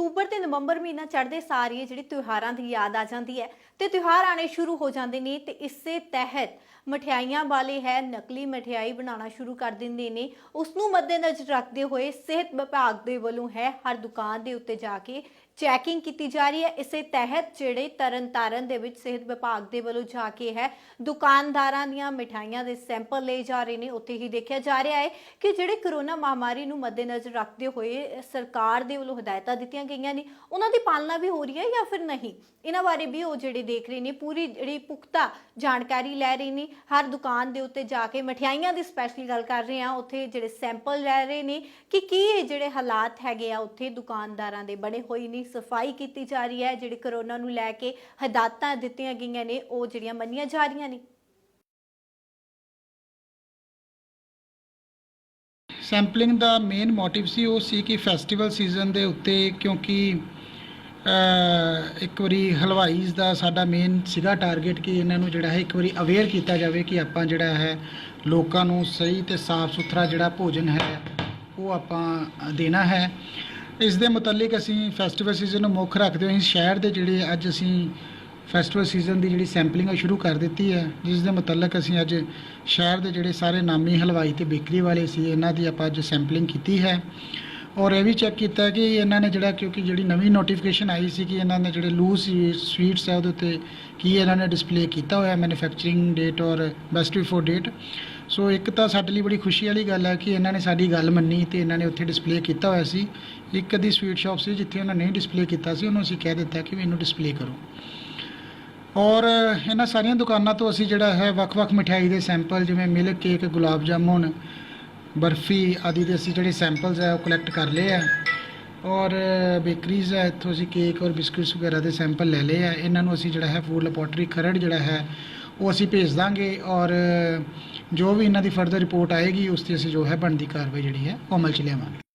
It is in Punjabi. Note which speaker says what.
Speaker 1: ਅਕਤੂਬਰ ਤੇ ਨਵੰਬਰ ਮਹੀਨਾ ਚੜ੍ਹਦੇ ਸਾਰ ਹੀ ਜਿਹੜੀ ਤਿਉਹਾਰਾਂ ਦੀ ਯਾਦ ਆ ਜਾਂਦੀ ਹੈ। ਤੇ ਤਿਉਹਾਰ ਆਣੇ ਸ਼ੁਰੂ ਹੋ ਜਾਂਦੇ ਨੇ ਤੇ ਇਸੇ ਤਹਿਤ ਮਠਿਆਈਆਂ ਵਾਲੇ ਹੈ, ਨਕਲੀ ਮਠਿਆਈ ਬਣਾਉਣਾ ਸ਼ੁਰੂ ਕਰ ਦਿੰਦੇ ਨੇ। ਉਸ ਨੂੰ ਮੱਦੇਨਜ਼ਰ ਰੱਖਦੇ ਹੋਏ ਸਿਹਤ ਵਿਭਾਗ ਦੇ ਵੱਲੋਂ ਹੈ, ਹਰ ਦੁਕਾਨ ਦੇ ਉੱਤੇ ਜਾ ਕੇ ਚੈਕਿੰਗ ਕੀਤੀ ਜਾ ਰਹੀ ਹੈ। ਇਸੇ ਤਹਿਤ ਜਿਹੜੇ ਤਰਨਤਾਰਨ ਦੇ ਵਿੱਚ ਸਿਹਤ ਵਿਭਾਗ ਦੇ ਵੱਲੋਂ ਜਾ ਕੇ ਹੈ, ਦੁਕਾਨਦਾਰਾਂ ਦੀਆਂ ਮਿਠਾਈਆਂ ਦੇ ਸੈਂਪਲ ਲਏ ਜਾ ਰਹੇ ਨੇ। ਉੱਥੇ ਹੀ ਦੇਖਿਆ ਜਾ ਰਿਹਾ ਹੈ ਕਿ ਜਿਹੜੇ ਕਰੋਨਾ ਮਹਾਮਾਰੀ ਨੂੰ ਮੱਦੇਨਜ਼ਰ ਰੱਖਦੇ ਹੋਏ ਸਰਕਾਰ ਦੇ ਵੱਲੋਂ ਹਦਾਇਤਾਂ ਦਿੱਤੀਆਂ ਗਈਆਂ ਨੇ। ਉਹਨਾਂ ਦੀ ਪਾਲਣਾ ਵੀ ਹੋ ਰਹੀ ਹੈ ਜਾਂ ਫਿਰ ਨਹੀਂ? ਇਹਨਾਂ ਬਾਰੇ ਵੀ ਉਹ ਜਿਹੜੇ ਦੇਖ ਰਹੇ ਨੇ, ਪੂਰੀ ਜਿਹੜੀ ਪੁਖਤਾ ਜਾਣਕਾਰੀ ਲੈ ਰਹੇ ਨੇ, ਹਰ ਦੁਕਾਨ ਦੇ ਉੱਤੇ ਜਾ ਕੇ ਮਠਿਆਈਆਂ ਦੀ ਸਪੈਸ਼ਲ ਗੱਲ ਕਰ ਰਹੇ ਆ ਉੱਥੇ ਜਿਹੜੇ ਸੈਂਪਲ ਲੈ ਰਹੇ ਨੇ, ਕਿ ਕੀ ਇਹ ਜਿਹੜੇ ਹਾਲਾਤ ਹੈਗੇ ਆ, ਉੱਥੇ ਦੁਕਾਨਦਾਰਾਂ ਦੇ ਬਣੇ ਹੋਏ ਨੇ, ਸਫ਼ਾਈ ਕੀਤੀ ਜਾ ਰਹੀ ਹੈ, ਜਿਹੜੇ ਕਰੋਨਾ ਨੂੰ ਲੈ ਕੇ ਹਦਾਇਤਾਂ ਦਿੱਤੀਆਂ ਗਈਆਂ ਨੇ, ਉਹ ਜਿਹੜੀਆਂ ਮੰਨੀਆਂ ਜਾ ਰਹੀਆਂ ਨੇ।
Speaker 2: ਸੈਂਪਲਿੰਗ ਦਾ ਮੇਨ ਮੋਟਿਵ ਸੀ, ਉਹ ਸੀ ਕਿ ਫੈਸਟੀਵਲ ਸੀਜ਼ਨ ਦੇ ਉੱਤੇ, ਕਿਉਂਕਿ ਇੱਕ ਵਾਰੀ ਹਲਵਾਈਜ਼ ਦਾ ਸਾਡਾ ਮੇਨ ਸੀਗਾ ਟਾਰਗੇਟ ਕਿ ਇਹਨਾਂ ਨੂੰ ਜਿਹੜਾ ਹੈ ਇੱਕ ਵਾਰੀ ਅਵੇਅਰ ਕੀਤਾ ਜਾਵੇ ਕਿ ਆਪਾਂ ਜਿਹੜਾ ਹੈ ਲੋਕਾਂ ਨੂੰ ਸਹੀ ਤੇ ਸਾਫ਼ ਸੁਥਰਾ ਜਿਹੜਾ ਭੋਜਨ ਹੈ, ਉਹ ਆਪਾਂ ਦੇਣਾ ਹੈ। ਇਸ ਦੇ ਮੁਤਲਕ ਅਸੀਂ ਫੈਸਟੀਵਲ ਸੀਜ਼ਨ ਨੂੰ ਮੁੱਖ ਰੱਖਦੇ ਹੋਏ ਸ਼ਹਿਰ ਦੇ ਜਿਹੜੇ ਅੱਜ ਅਸੀਂ ਫੈਸਟੀਵਲ ਸੀਜ਼ਨ ਦੀ ਜਿਹੜੀ ਸੈਂਪਲਿੰਗ ਹੈ ਸ਼ੁਰੂ ਕਰ ਦਿੱਤੀ ਹੈ। ਜਿਸ ਦੇ ਮੁਤਲਕ ਅਸੀਂ ਅੱਜ ਸ਼ਹਿਰ ਦੇ ਜਿਹੜੇ ਸਾਰੇ ਨਾਮੀ ਹਲਵਾਈ ਤੇ ਬੇਕਰੀ ਵਾਲੇ ਸੀ, ਇਹਨਾਂ ਦੀ ਆਪਾਂ ਅੱਜ ਸੈਂਪਲਿੰਗ ਕੀਤੀ ਹੈ। ਔਰ ਇਹ ਵੀ ਚੈੱਕ ਕੀਤਾ ਕਿ ਇਹਨਾਂ ਨੇ ਜਿਹੜਾ, ਕਿਉਂਕਿ ਜਿਹੜੀ ਨਵੀਂ ਨੋਟੀਫਿਕੇਸ਼ਨ ਆਈ ਸੀ ਕਿ ਇਹਨਾਂ ਨੇ ਜਿਹੜੇ ਲੂਜ਼ ਸਵੀਟਸ ਹੈ ਉਹਦੇ ਉੱਤੇ ਕੀ ਇਹਨਾਂ ਨੇ ਡਿਸਪਲੇ ਕੀਤਾ ਹੋਇਆ ਮੈਨੂਫੈਕਚਰਿੰਗ ਡੇਟ ਔਰ ਬੈਸਟ ਬਿਫੋਰ ਡੇਟ ਸੋ ਇੱਕ ਤਾਂ ਸਾਡੇ ਲਈ ਬੜੀ ਖੁਸ਼ੀ ਵਾਲੀ ਗੱਲ ਹੈ ਕਿ ਇਹਨਾਂ ਨੇ ਸਾਡੀ ਗੱਲ ਮੰਨੀ ਤੇ ਇਹਨਾਂ ਨੇ ਉੱਥੇ ਡਿਸਪਲੇ ਕੀਤਾ ਹੋਇਆ ਸੀ। ਇੱਕ ਅੱਧੀ ਸਵੀਟ ਸ਼ਾਪ ਸੀ ਜਿੱਥੇ ਉਹਨਾਂ ਨੇ ਡਿਸਪਲੇ ਕੀਤਾ ਸੀ, ਉਹਨੂੰ ਅਸੀਂ ਕਹਿ ਦਿੱਤਾ ਕਿ ਵੀ ਇਹਨੂੰ ਡਿਸਪਲੇ ਕਰੋ। ਔਰ ਇਹਨਾਂ ਸਾਰੀਆਂ ਦੁਕਾਨਾਂ ਤੋਂ ਅਸੀਂ ਜਿਹੜਾ ਹੈ ਵੱਖ-ਵੱਖ ਮਠਿਆਈ ਦੇ ਸੈਂਪਲ ਜਿਵੇਂ ਮਿਲਕ ਕੇਕ ਗੁਲਾਬ ਜਾਮੁਨ ਬਰਫੀ ਆਦਿ ਦੇ ਅਸੀਂ ਜਿਹੜੇ ਸੈਂਪਲਸ ਹੈ ਉਹ ਕਲੈਕਟ ਕਰ ਲਏ ਆ। ਔਰ ਬੇਕਰੀਜ਼ ਹੈ ਇੱਥੋਂ ਅਸੀਂ ਕੇਕ ਔਰ ਬਿਸਕੁਟਸ ਵਗੈਰਾ ਦੇ ਸੈਂਪਲ ਲੈ ਲਏ ਆ। ਇਹਨਾਂ ਨੂੰ ਅਸੀਂ ਜਿਹੜਾ ਹੈ ਫੂਡ ਲੈਬੋਰਟਰੀ ਖਰੜ ਜਿਹੜਾ ਹੈ, ਉਹ ਅਸੀਂ ਭੇਜ ਦਾਂਗੇ। ਔਰ ਜੋ ਵੀ ਇਹਨਾਂ ਦੀ ਫਰਦਰ ਰਿਪੋਰਟ ਆਏਗੀ, ਉਸ ਤੇ ਅਸੀਂ ਜੋ ਹੈ ਬਣਦੀ ਕਾਰਵਾਈ ਜਿਹੜੀ ਹੈ, ਉਹ ਅਮਲ ਚ ਲਿਆਵਾਂਗੇ।